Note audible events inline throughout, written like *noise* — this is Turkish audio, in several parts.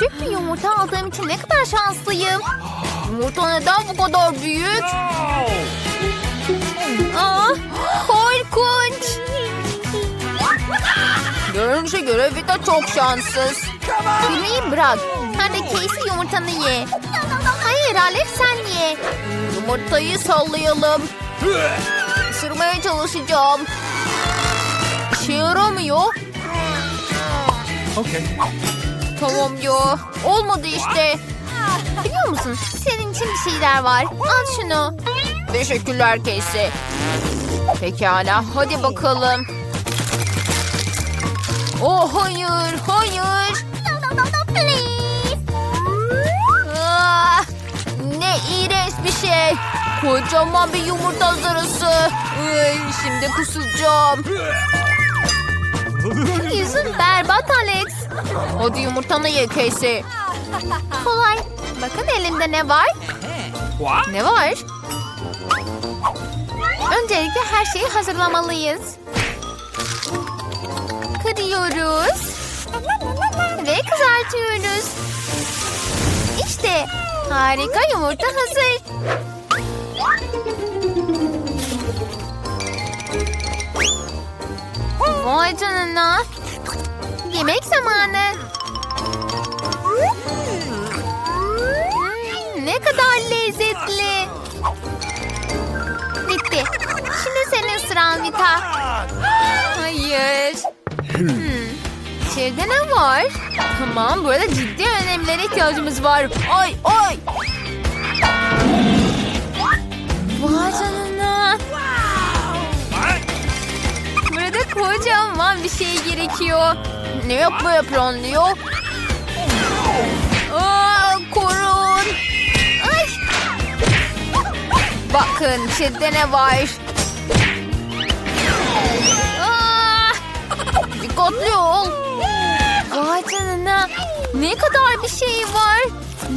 Küçük bir yumurta aldığım için ne kadar şanslıyım. Yumurta neden bu kadar büyük? Aa, korkunç. Görünüşe göre Vita çok şanssız. Gülmeyi bırak. Hadi Casey yumurtanı ye. Hayır Alex sen ye. Yumurtayı sallayalım. Isırmaya çalışacağım. İşe yaramıyor. Okay. Tamam ya. Olmadı işte. Biliyor musun? Senin için bir şeyler var. Al şunu. Teşekkürler Casey. Pekala. Hadi bakalım. Oh hayır. Hayır. Ah, ne iğrenç bir şey. Kocaman bir yumurta zarısı. Ay, şimdi kusacağım. Yüzün berbat Alex. Hadi yumurtanı ye Casey. Kolay. Bakın elimde ne var? Ne var? Öncelikle her şeyi hazırlamalıyız. Kırıyoruz. Ve kızartıyoruz. İşte harika yumurta hazır. Vay canına. Yemek zamanı. Hmm, ne kadar lezzetli. Bitti. Şimdi senin sıran Vita. Hayır. Hmm. İçeride ne var? Tamam burada ciddi önemlere ihtiyacımız var. Ay ay. Kocaman bir şey gerekiyor. Ne yapmaya planlıyor? Aa, korun. Ay. Bakın içeride ne var? Dikkatli ol. Vay canına. Ne kadar bir şey var.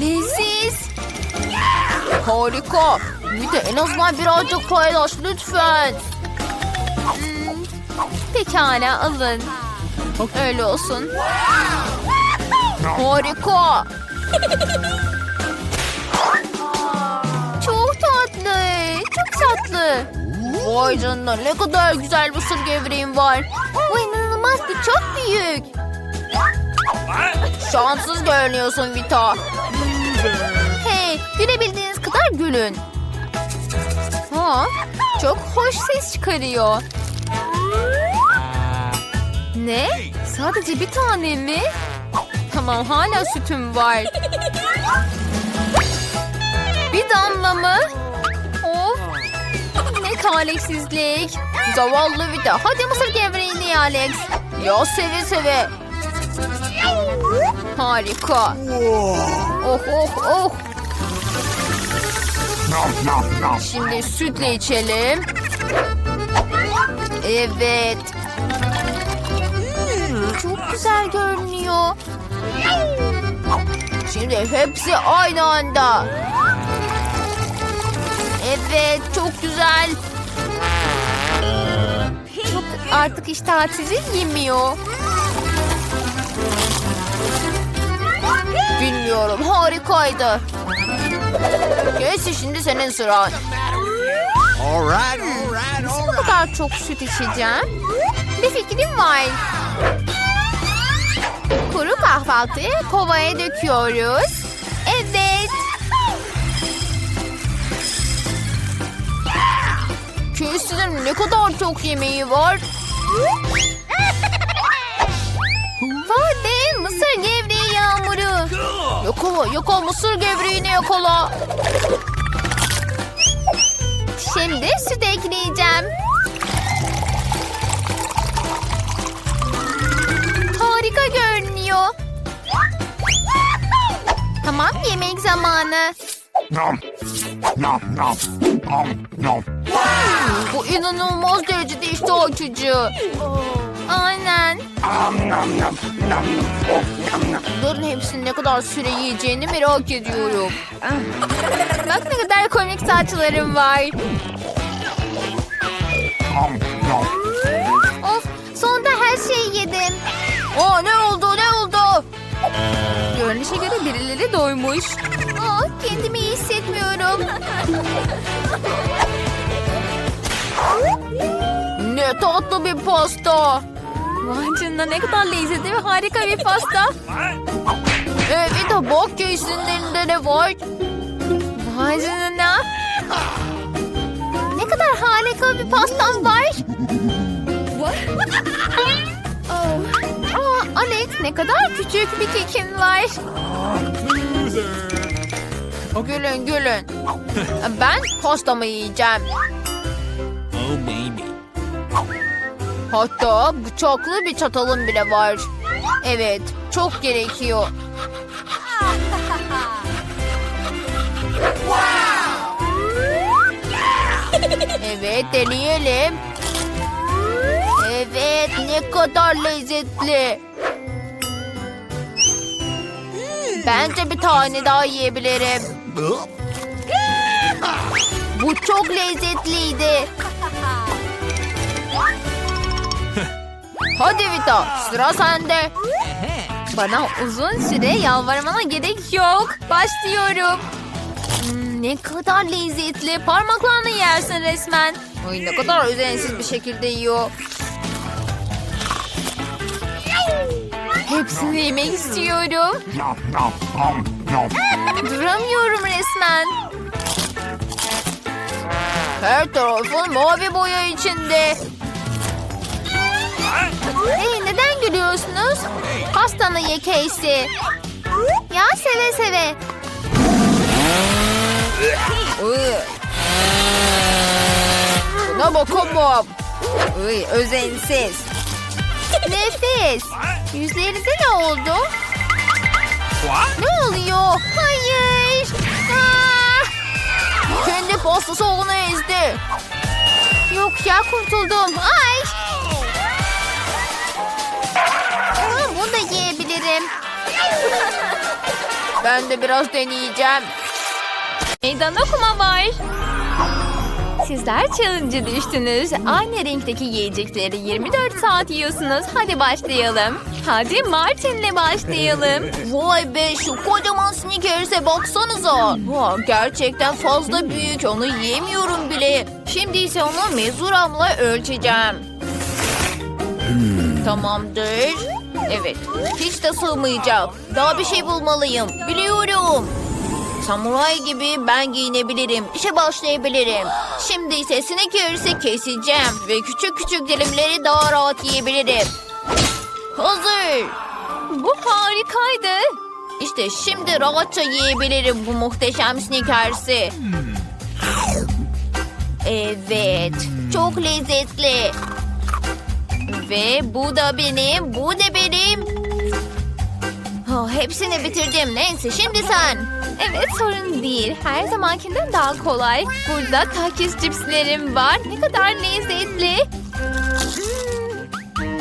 Leziz. Harika. Bir de en azından birazcık paylaş lütfen. Pekala alın. Öyle olsun. Harika. Çok tatlı. Çok tatlı. Vay canına ne kadar güzel mısır gevreğim var. Bu inanılmaz bir çok büyük. Şanssız görünüyorsun Vita. Hey gülebildiğiniz kadar gülün. Ha, çok hoş ses çıkarıyor. Ne? Sadece bir tane mi? Tamam hala sütüm var. Bir damla mı? Of. Ne talihsizlik. Zavallı Vida. Hadi mısır gevreğini Alex. Ya seve seve. Harika. Oh oh oh. Şimdi sütle içelim. Evet. Güzel görünüyor. Şimdi hepsi aynı anda. Evet, çok güzel. Çok artık iştah sizi yemiyor. Bilmiyorum, harikaydı. Neyse şimdi senin sıran. All right, all right, all Bu kadar çok süt içeceğim. Bir fikrim var. Kuru kahvaltıyı kovaya döküyoruz. Evet. Köysünün ne kadar çok yemeği var. Hadi mısır gevreği yağmuru. Yakala yakala mısır gevreğini yakala. Şimdi süt Tamam yemek zamanı. Nom. Nom, nom. Nom, nom. Bu inanılmaz derecede iştah açıcı. Aynen. Nom, nom, nom, nom. Oh, nom, nom. Bunların hepsini ne kadar süre yiyeceğini merak ediyorum. Bak ne kadar komik saçlarım var. Nom, nom. Of sonunda her şeyi yedim. Aa ne oldu ne oldu? Görünüşe doymuş. Aa, kendimi iyi hissetmiyorum. ne tatlı bir pasta. Vay canına ne kadar lezzetli ve harika bir pasta. Evet bak ya üstünde ne var. Vay canına. Ne kadar harika bir pastam var. Aa, Alex ne kadar küçük bir kekin var. Gülün gülün. Ben pastamı yiyeceğim. Oh, maybe. Hatta bıçaklı bir çatalım bile var. Evet, çok gerekiyor. Evet, deneyelim. Evet, ne kadar lezzetli. Bence bir tane daha yiyebilirim. Bu çok lezzetliydi. *laughs* Hadi Vita, sıra sende. Bana uzun süre yalvarmana gerek yok. Başlıyorum. Hmm, ne kadar lezzetli. Parmaklarını yersin resmen. Ay ne kadar özensiz bir şekilde yiyor. Hepsini yemek istiyorum. Duramıyorum resmen. Her tarafın mavi boya içinde. Hey neden gülüyorsunuz? Pastanı ye Casey. Ya seve seve. Buna bakamam. Iy, özensiz. Nefis. Yüzlerinize ne oldu? Ne oluyor? Hayır. Aa! Kendi pastası onu ezdi. Yok ya kurtuldum. Ay. Aa, bunu da yiyebilirim. Ben de biraz deneyeceğim. Meydan okuma var. Sizler challenge'a düştünüz. Aynı renkteki yiyecekleri 24 saat yiyorsunuz. Hadi başlayalım. Hadi Martin'le başlayalım. Vay be şu kocaman Snickers'e baksanıza. Vay, gerçekten fazla büyük. Onu yiyemiyorum bile. Şimdi ise onu mezuramla ölçeceğim. Tamamdır. Evet. Hiç de sığmayacak. Daha bir şey bulmalıyım. Biliyorum. Samuray gibi ben giyinebilirim. İşe başlayabilirim. Şimdi ise Snickers'ı keseceğim. Ve küçük küçük dilimleri daha rahat yiyebilirim. Hazır. Bu harikaydı. İşte şimdi rahatça yiyebilirim bu muhteşem Snickers'ı. Evet. Çok lezzetli. Ve bu da benim, bu da benim. Oh, hepsini bitirdim. Neyse şimdi sen. Evet sorun değil. Her zamankinden daha kolay. Burada takis cipslerim var. Ne kadar lezzetli.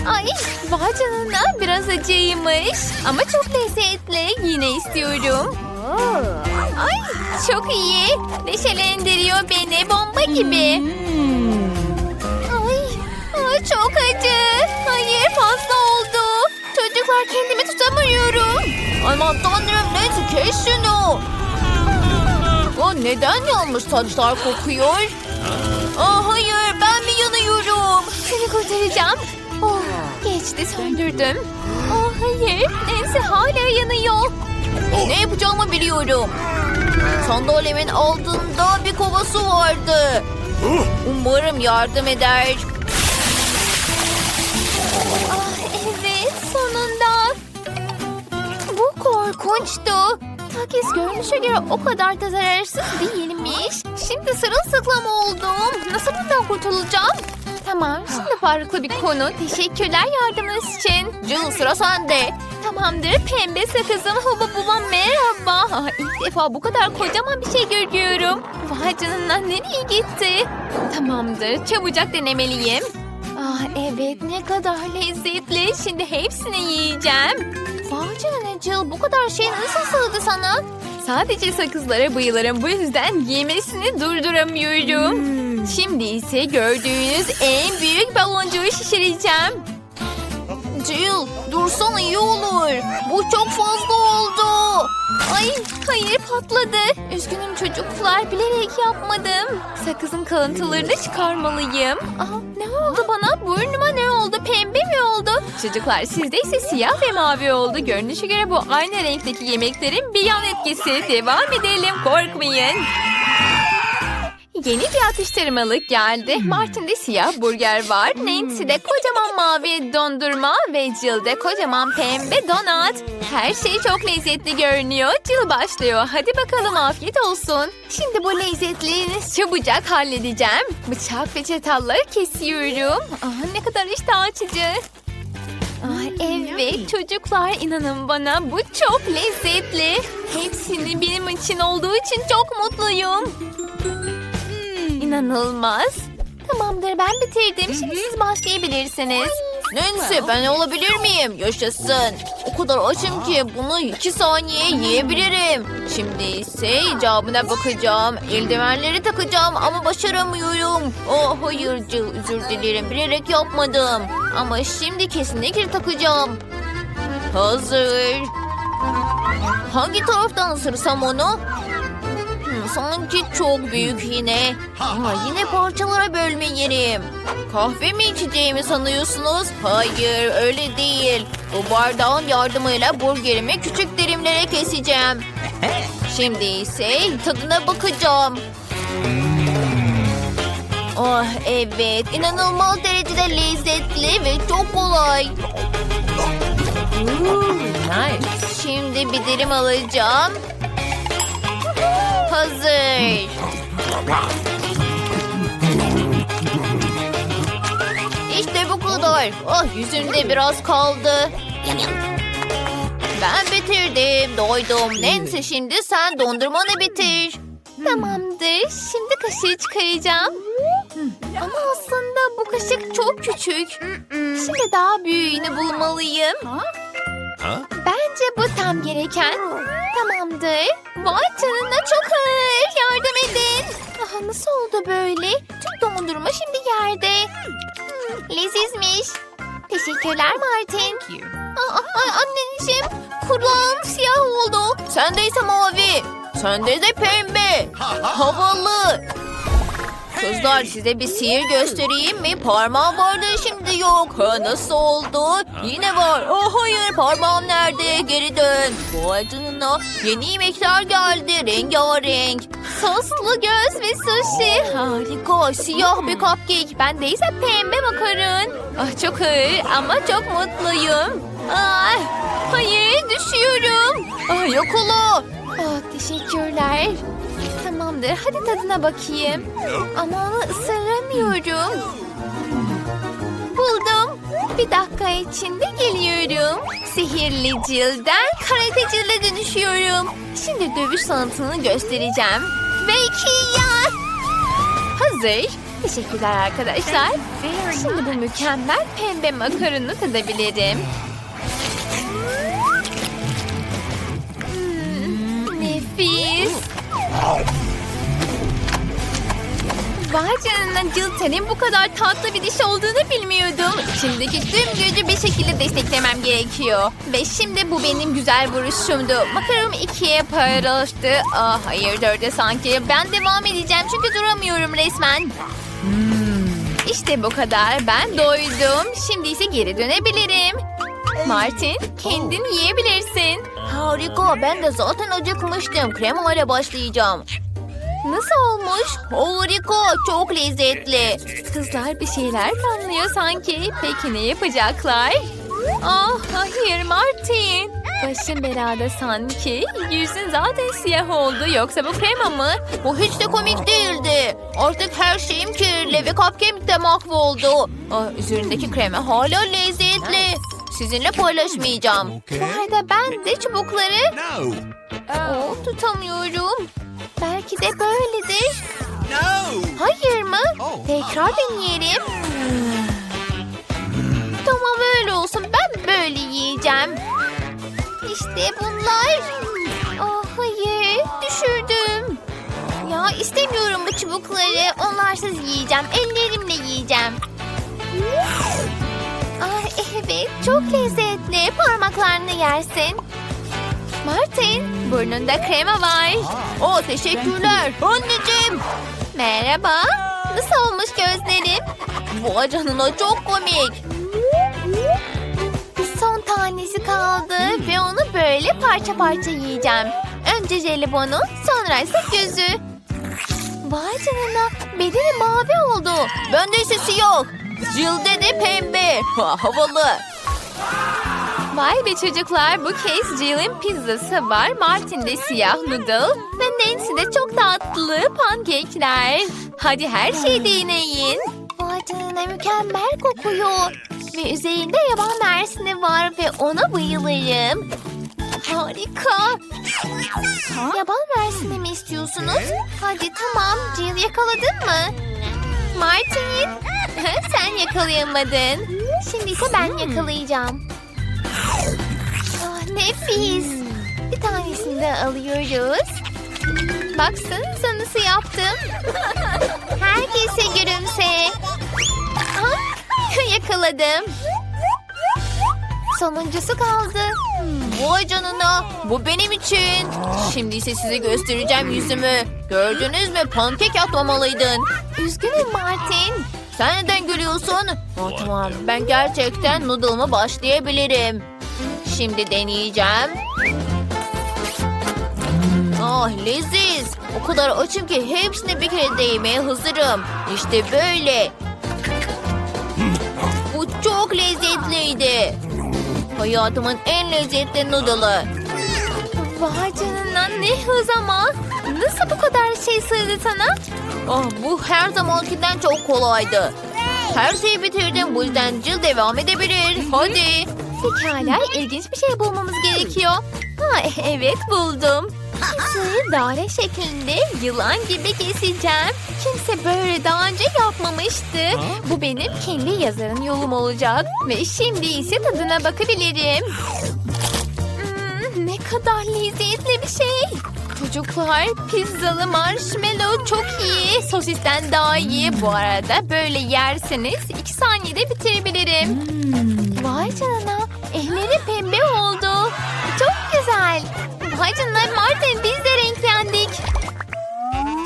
Ay vay canına biraz acıymış. Ama çok lezzetli. Yine istiyorum. Ay çok iyi. Neşelendiriyor beni bomba gibi. Ay, ay çok acı. Hayır fazla oldu. Çocuklar kendimi tutamıyorum. Aman tanrım neyse kes şunu. Aa, neden yanmış saçlar kokuyor? Aa, hayır ben mi yanıyorum? Seni kurtaracağım. Oh, geçti söndürdüm. Oh, hayır Nancy hala yanıyor. Ne yapacağımı biliyorum. Sandalyemin altında bir kova su vardı. Umarım yardım eder. Korkunçtu. Takis görünüşe göre o kadar da zararsız değilmiş. Şimdi sırılsıklam oldum. Nasıl bundan kurtulacağım? Tamam şimdi farklı bir konu. Teşekkürler yardımınız için. Jill sıra sende. Tamamdır pembe sakızım huba buba merhaba. Ah, ilk defa bu kadar kocaman bir şey görüyorum. Vay canına nereye gitti? Tamamdır çabucak denemeliyim. Ah evet ne kadar lezzetli. Şimdi hepsini yiyeceğim. Vay canına Jill bu kadar şey nasıl sığdı sana? Sadece sakızlara bayılırım. Bu yüzden yemesini durduramıyorum. Şimdi ise gördüğünüz en büyük baloncuğu şişireceğim. Jill dursana iyi olur. Bu çok fazla oldu. Ay hayır patladı. Üzgünüm çocuklar bilerek yapmadım. Sakızın kalıntılarını çıkarmalıyım. Aa, ne oldu bana? Burnuma ne oldu? Pembe mi oldu? Çocuklar sizde ise siyah ve mavi oldu. Görünüşe göre bu aynı renkteki yemeklerin bir yan etkisi. Devam edelim korkmayın. Yeni bir atıştırmalık geldi. Martin'de siyah burger var. Nancy'de kocaman mavi dondurma ve Jill'de kocaman pembe donat. Her şey çok lezzetli görünüyor. Jill başlıyor. Hadi bakalım afiyet olsun. Şimdi bu lezzetliğini çabucak halledeceğim. Bıçak ve çatalları kesiyorum. Aa, ne kadar iştah açıcı. Ay evet çocuklar inanın bana bu çok lezzetli. Hepsini benim için olduğu için çok mutluyum. İnanılmaz. Tamamdır ben bitirdim. Şimdi siz başlayabilirsiniz. Nancy ben olabilir miyim? Yaşasın. O kadar açım ki bunu iki saniye yiyebilirim. Şimdi ise icabına bakacağım. Eldivenleri takacağım ama başaramıyorum. Oh hayır Jill özür dilerim. Bilerek yapmadım. Ama şimdi kesinlikle takacağım. Hazır. Hangi taraftan ısırsam onu? Hmm, sanki çok büyük yine. Aa, yine parçalara bölme yerim. Kahve mi içeceğimi sanıyorsunuz? Hayır öyle değil. Bu bardağın yardımıyla burgerimi küçük dilimlere keseceğim. *laughs* Şimdi ise tadına bakacağım. Oh evet inanılmaz derecede lezzetli ve çok kolay. Ooh, *laughs* nice. Şimdi bir dilim alacağım. Hazır. İşte bu kadar. Ah yüzümde biraz kaldı. Ben bitirdim, doydum. Nancy şimdi sen dondurmanı bitir. Tamamdır. Şimdi kaşığı çıkaracağım. Ama aslında bu kaşık çok küçük. Şimdi daha büyüğünü bulmalıyım. Bence bu tam gereken. Tamamdır. Vay canına çok ağır. Yardım edin. Aha, nasıl oldu böyle? Tüm dondurma şimdi yerde. Hmm, lezizmiş. Teşekkürler Martin. Aa, ay, anneciğim kulağım siyah oldu. Sendeyse mavi. Sende de pembe. Havalı. Kızlar size bir sihir göstereyim mi? Parmağım vardı şimdi yok. Ha, nasıl oldu? Yine var. Oh hayır parmağım nerede? Geri dön. Vay canına. Yeni yemekler geldi. Rengarenk. Soslu göz ve sushi. Harika. Siyah bir cupcake. Ben de ise pembe makarın. Ah çok ağır ama çok mutluyum. Ay, hayır düşüyorum. Ah yok olu. Ah, teşekkürler. Tamamdır. Hadi tadına bakayım. Ama onu ısıramıyorum. Buldum. Bir dakika içinde geliyorum. Sihirli cilden karate cilde dönüşüyorum. Şimdi dövüş sanatını göstereceğim. Ve iki ya. Hazır. Teşekkürler arkadaşlar. Şimdi bu mükemmel pembe makaronu tadabilirim. Hmm, nefis. Vay canına Jill bu kadar tatlı bir diş olduğunu bilmiyordum. Şimdiki tüm gücü bir şekilde desteklemem gerekiyor. Ve şimdi bu benim güzel vuruşumdu. Makaronum ikiye paylaştı. Ah hayır dörde sanki. Ben devam edeceğim çünkü duramıyorum resmen. İşte bu kadar. Ben doydum. Şimdi ise geri dönebilirim. Martin kendin yiyebilirsin. Harika. Ben de zaten acıkmıştım. Kremayla başlayacağım. Nasıl olmuş? Harika, çok lezzetli. Kızlar bir şeyler planlıyor sanki. Peki ne yapacaklar? Ah hayır Martin. Başım belada sanki. Yüzün zaten siyah oldu. Yoksa bu krema mı? Bu hiç de komik değildi. Artık her şeyim kirli ve cupcake de mahvoldu. Ah, üzerindeki krema hala lezzetli. Sizinle paylaşmayacağım. Bu arada ben de çubukları. Oh, tutamıyorum. Belki de böyledir. No. Hayır mı? Oh. Tekrar deneyelim. Tamam öyle olsun. Ben böyle yiyeceğim. İşte bunlar. Oh hayır. Düşürdüm. Ya istemiyorum bu çubukları. Onlarsız yiyeceğim. Ellerimle yiyeceğim. Ah evet. Çok lezzetli. Parmaklarını yersin. Martin Burnunda krema var. Oo teşekkürler. Anneciğim. Merhaba. Nasıl olmuş gözlerim? Vay canına çok komik. Son tanesi kaldı ve onu böyle parça parça yiyeceğim. Önce jelibonu, sonra ise gözü. Vay canına, bedeni mavi oldu. Bende ise siyah. Cilde de pembe. Ha, *laughs* havalı. Vay be çocuklar, bu kez Jill'in pizzası var. Martin'de siyah noodle ve Nancy'de çok tatlı pankekler. Hadi her şeyi deneyin. Vay canına mükemmel kokuyor. Ve üzerinde yaban mersini var ve ona bayılırım. Harika. Yaban mersini mi istiyorsunuz? Hadi tamam. Jill yakaladın mı? Martin. *laughs* Sen yakalayamadın. Şimdi ise ben yakalayacağım. Nefis. Bir tanesini de alıyoruz. Baksanıza nasıl yaptım. Herkese gülümse. Ah, yakaladım. Sonuncusu kaldı. Vay canına. Bu benim için. Şimdi ise size göstereceğim yüzümü. Gördünüz mü? Pankek atmamalıydın. Üzgünüm Martin. Sen neden gülüyorsun? Oh, tamam. Ben gerçekten noodle'ımı başlayabilirim. Şimdi deneyeceğim. Ah leziz. O kadar açım ki hepsini bir kere de yemeye hazırım. İşte böyle. Bu çok lezzetliydi. Hayatımın en lezzetli noodle'ı. Vay canına ne hız ama. Nasıl bu kadar şey sığdı sana? Ah bu her zamankinden çok kolaydı. Her şeyi bitirdim bu yüzden Jill devam edebilir. Hadi. Pekala ilginç bir şey bulmamız gerekiyor. Ha evet buldum. Pizzayı daire şeklinde yılan gibi keseceğim. Kimse böyle daha önce yapmamıştı. Bu benim kendi yazarın yolum olacak. Ve şimdi ise tadına bakabilirim. Hmm, ne kadar lezzetli bir şey. Çocuklar pizzalı marshmallow çok iyi. Sosisten daha iyi. Bu arada böyle yerseniz iki saniyede bitirebilirim. Vay canına. Vay Martin biz de renklendik.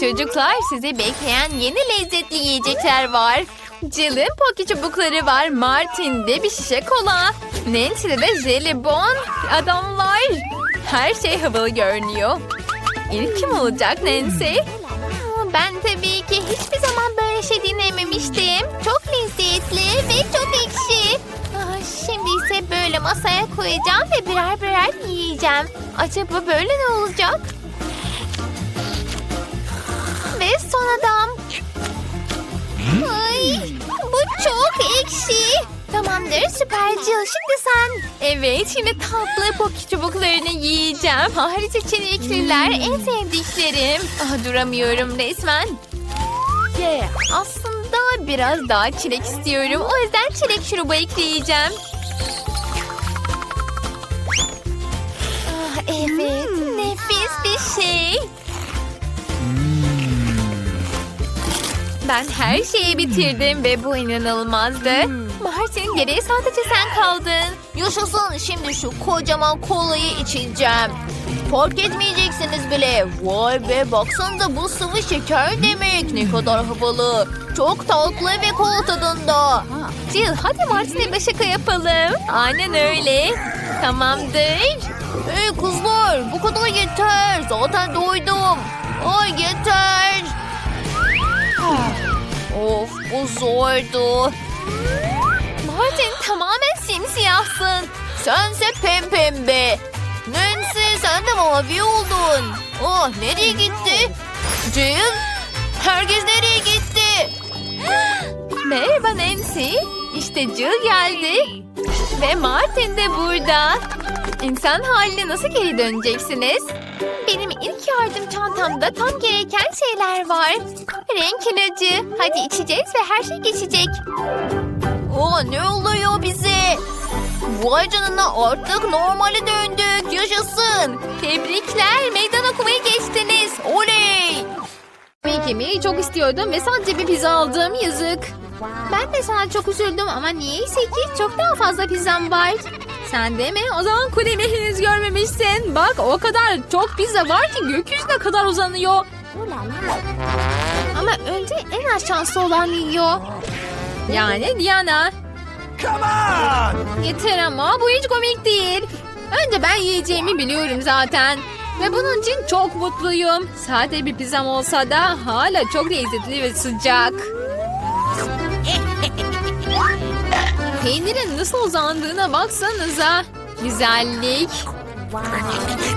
Çocuklar sizi bekleyen yeni lezzetli yiyecekler var. Jill'in poki çubukları var. Martin'de bir şişe kola. Nancy'de de jelibon. Adamlar. Her şey havalı görünüyor. İlk kim olacak Nancy? Ben tabii ki hiçbir zaman böyle şey dinlememiştim. Çok lezzetli ve çok ekşi. Aa, Şimdi ise böyle masaya koyacağım ve birer birer yiyeceğim. Acaba böyle ne olacak? Ve son adam. Ay, bu çok ekşi. Tamamdır süper Jill şimdi sen. Evet şimdi tatlı poki çubuklarını yiyeceğim. Hariç çilekliler en sevdiklerim. Ah, duramıyorum resmen. Yeah. Aslında biraz daha çilek istiyorum. O yüzden çilek şurubu ekleyeceğim. Ah, evet nefis bir şey. Ben her şeyi bitirdim ve bu inanılmazdı. Martin geriye sadece sen kaldın. Yaşasın şimdi şu kocaman kolayı içeceğim. Fark etmeyeceksiniz bile. Vay be baksanıza bu sıvı şeker demek. Ne kadar havalı. Çok tatlı ve kol tadında. Jill hadi Martin'e bir şaka yapalım. Aynen öyle. Tamamdır. Hey kızlar bu kadar yeter. Zaten doydum. Ay yeter. Of bu zordu. Martin tamamen simsiyahsın. Sense pempembe. Nancy sen de mavi oldun. Oh nereye gitti? Jill? Herkes nereye gitti? Merhaba Nancy. İşte Jill geldi. Ve Martin de burada. İnsan haline nasıl geri döneceksiniz? Benim ilk yardım çantamda tam gereken şeyler var. Renk ilacı. Hadi içeceğiz ve her şey geçecek. Oo, ne oluyor bize? Vay canına artık normale döndük. Yaşasın. Tebrikler. Meydan okumayı geçtiniz. Oley. Yemek çok istiyordum ve sadece bir pizza aldım. Yazık. Ben de sana çok üzüldüm ama niyeyse ki çok daha fazla pizzam var. Sen de mi? O zaman kulemi henüz görmemişsin. Bak o kadar çok pizza var ki gökyüzüne kadar uzanıyor. Ama önce en az şanslı olan yiyor. Yani Diana. Yeter ama bu hiç komik değil. Önce ben yiyeceğimi biliyorum zaten. Ve bunun için çok mutluyum. Sade bir pizzam olsa da hala çok lezzetli ve sıcak. *laughs* Peynirin nasıl uzandığına baksanıza. Güzellik.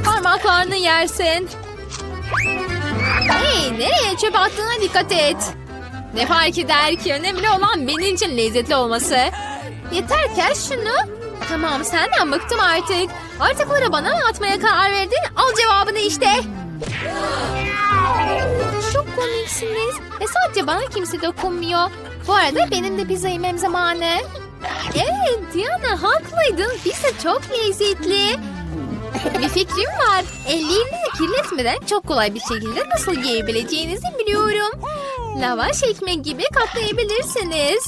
Parmaklarını yersin. Hey nereye çöp attığına dikkat et. Ne fark eder ki önemli olan benim için lezzetli olması. Yeter kes şunu. Tamam senden bıktım artık. Artıkları bana mı atmaya karar verdin? Al cevabını işte. Çok komiksiniz. Ve sadece bana kimse dokunmuyor. Bu arada benim de pizza yemem zamanı. Evet Diana haklıydın. Pizza çok lezzetli. Bir fikrim var. Ellerini kirletmeden çok kolay bir şekilde nasıl yiyebileceğinizi biliyorum. Lavaş ekmek gibi katlayabilirsiniz.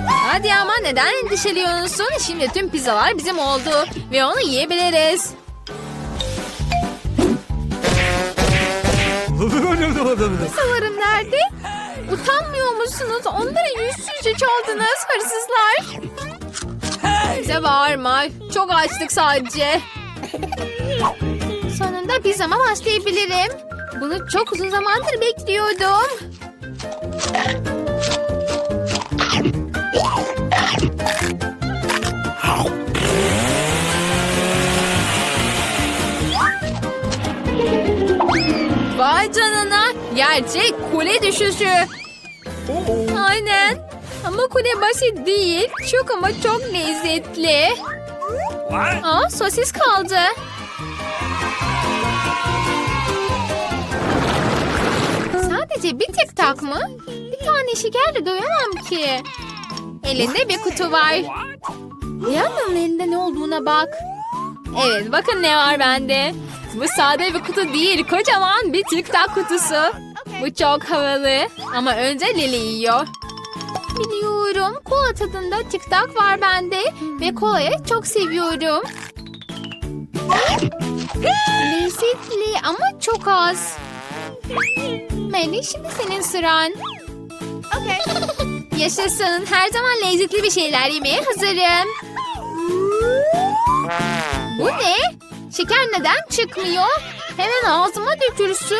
Hadi ama neden endişeliyorsun? Şimdi tüm pizzalar bizim oldu ve onu yiyebiliriz. *laughs* Pizzalarım nerede? Utanmıyor musunuz? Onları yüzsüzce çaldınız hırsızlar. Bize bağırma. Çok açtık sadece. Sonunda pizzama başlayabilirim. Bunu çok uzun zamandır bekliyordum. Vay canına. Gerçek kule düşüşü. Aynen. Ama kule basit değil. Çok ama çok lezzetli. Aa sosis kaldı. Sadece bir tek tak mı? Bir tane şekerle doyamam ki. Elinde bir kutu var. Diana'nın elinde ne olduğuna bak. Evet bakın ne var bende. Bu sade bir kutu değil kocaman bir tic tac kutusu. Bu çok havalı ama önce Lili yiyor. Biliyorum kola tadında tic tac var bende ve kolayı çok seviyorum. Lezzetli ama çok az. Melih şimdi senin sıran. Yaşasın her zaman lezzetli bir şeyler yemeye hazırım. Bu ne? Şeker neden çıkmıyor? Hemen ağzıma dökülsün.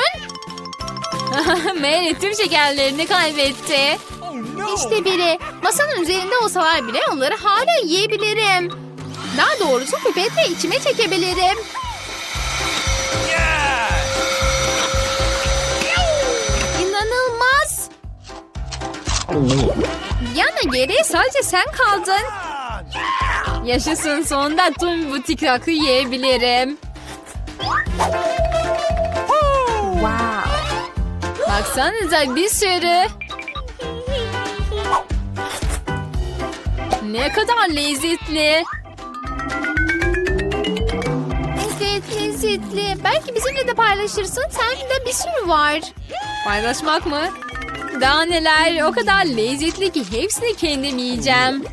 *laughs* Mary tüm şekerlerini kaybetti. İşte biri. Masanın üzerinde olsalar bile onları hala yiyebilirim. Daha doğrusu pipetle içime çekebilirim. İnanılmaz. Yana geri sadece sen kaldın. Yaşasın sonunda tüm bu tikrakı yiyebilirim. Baksanıza bir sürü. Ne kadar lezzetli. Evet lezzetli. Belki bizimle de paylaşırsın. Sende bir sürü var. Paylaşmak mı? Daha neler o kadar lezzetli ki hepsini kendim yiyeceğim.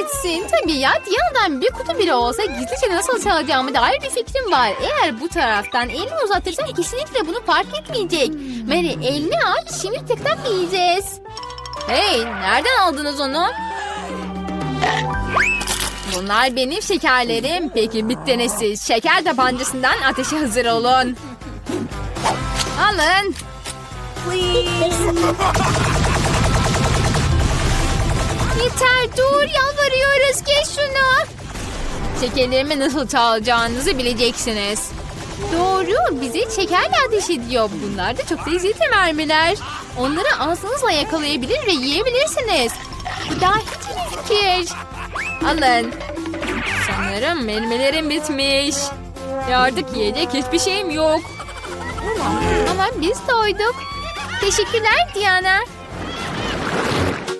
Kahretsin. Tabii ya Diyana'dan bir kutu bile olsa gizlice nasıl çalacağımı dair bir fikrim var. Eğer bu taraftan elini uzatırsan kesinlikle bunu fark etmeyecek. Mary elini aç şimdi tek tak yiyeceğiz. Hey nereden aldınız onu? Bunlar benim şekerlerim. Peki bittenesiz şeker tabancasından ateşe hazır olun. Alın. *laughs* Yeter dur yalvarıyoruz kes şunu. Şekerlerimi nasıl çalacağınızı bileceksiniz. Doğru bizi şekerle ateş ediyor. Bunlar da çok lezzetli mermiler. Onları ağzınızla yakalayabilir ve yiyebilirsiniz. Bu daha hiç iyi fikir. Alın. Sanırım melmelerim bitmiş. Ve artık yiyecek hiçbir şeyim yok. Ama biz doyduk. Teşekkürler Diana.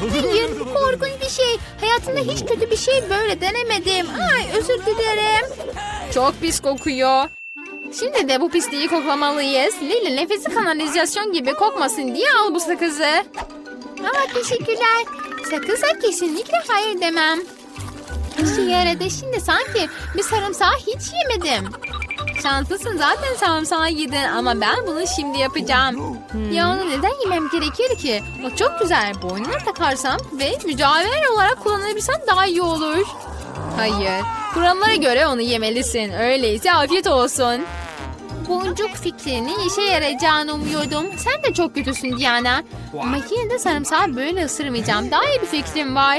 Hayır bu korkunç bir şey. Hayatımda hiç kötü bir şey böyle denemedim. Ay özür dilerim. Çok pis kokuyor. Şimdi de bu pisliği koklamalıyız. Lili nefesi kanalizasyon gibi kokmasın diye al bu sakızı. Aa, teşekkürler. Sakıza kesinlikle hayır demem. İşe yaradı. Şimdi sanki bir sarımsağı hiç yemedim. Şanslısın zaten sarımsağı yedin ama ben bunu şimdi yapacağım. Ya onu neden yemem gerekir ki? O çok güzel. Boynuna takarsam ve mücadele olarak kullanabilsem daha iyi olur. Hayır. Kurallara göre onu yemelisin. Öyleyse afiyet olsun. Boncuk fikrinin işe yarayacağını umuyordum. Sen de çok kötüsün Diana. Ama yine de sarımsağı böyle ısırmayacağım. Daha iyi bir fikrim var.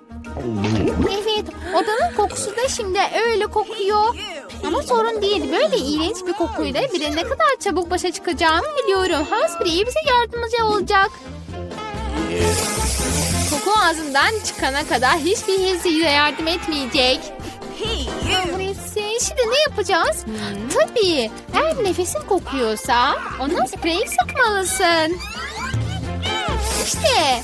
Evet, odanın kokusu da şimdi öyle kokuyor. Ama sorun değil. Böyle iğrenç bir kokuyla bir de ne kadar çabuk başa çıkacağımı biliyorum. Hansbury bize yardımcı olacak. Koku ağzından çıkana kadar hiçbir his yardım etmeyecek. Öyleyse şimdi ne yapacağız? Tabii eğer nefesin kokuyorsa ona sprey sıkmalısın. İşte.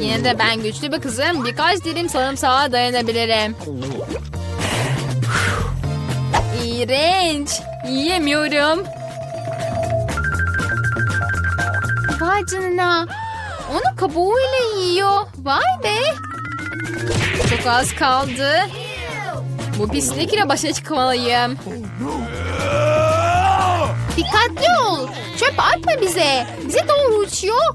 Yine de ben güçlü bir kızım. Birkaç dilim sarımsağa dayanabilirim. İğrenç. Yiyemiyorum. Vay canına. Onu kabuğuyla yiyor. Vay be. Çok az kaldı. Bu pislikle başa çıkmalıyım. Dikkatli ol. Çöp atma bize. Bize doğru uçuyor.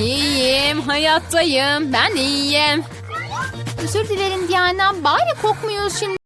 İyiyim, hayattayım. Ben iyiyim. Özür dilerim Diana. Bari kokmuyoruz şimdi.